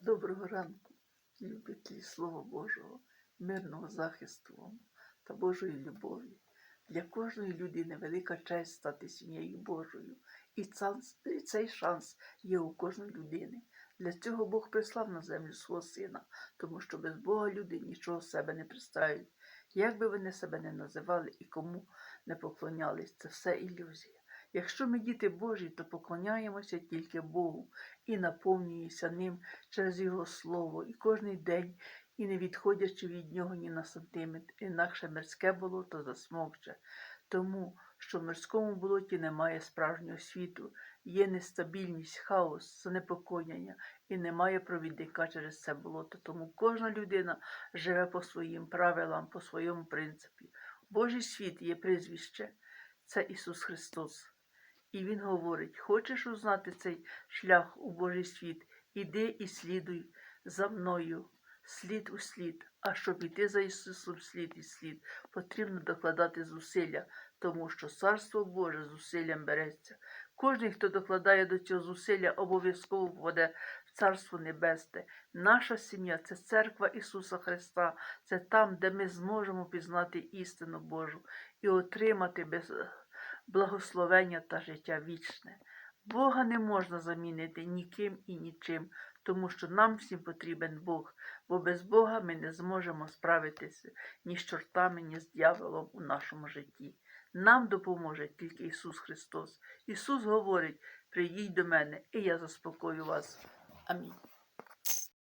Доброго ранку, любителі Слова Божого, мирного захисту вам та Божої любові. Для кожної людини велика честь стати сім'єю Божою, і цей шанс є у кожної людини. Для цього Бог прислав на землю свого сина, тому що без Бога люди нічого себе не представляють. Як би вони себе не називали і кому не поклонялись, це все ілюзія. Якщо ми діти Божі, то поклоняємося тільки Богу і наповнюємося ним через Його Слово, і кожний день, і не відходячи від нього ні на сантиметр, інакше мирське болото засмокче. Тому що в мирському болоті немає справжнього світу, є нестабільність, хаос, занепокоєння і немає провідника через це болото. Тому кожна людина живе по своїм правилам, по своєму принципі. Божий світ є прізвище, це Ісус Христос. І Він говорить: хочеш узнати цей шлях у Божий світ, іди і слідуй за мною, слід у слід. А щоб іти за Ісусом слід і слід, потрібно докладати зусилля, тому що Царство Боже зусиллям береться. Кожен, хто докладає до цього зусилля, обов'язково попаде в Царство Небесне. Наша сім'я це церква Ісуса Христа, це там, де ми зможемо пізнати істину Божу і отримати без благословення та життя вічне. Бога не можна замінити ніким і нічим, тому що нам всім потрібен Бог, бо без Бога ми не зможемо справитися ні з чортами, ні з дьяволом у нашому житті. Нам допоможе тільки Ісус Христос. Ісус говорить: прийдіть до мене, і я заспокою вас. Амінь.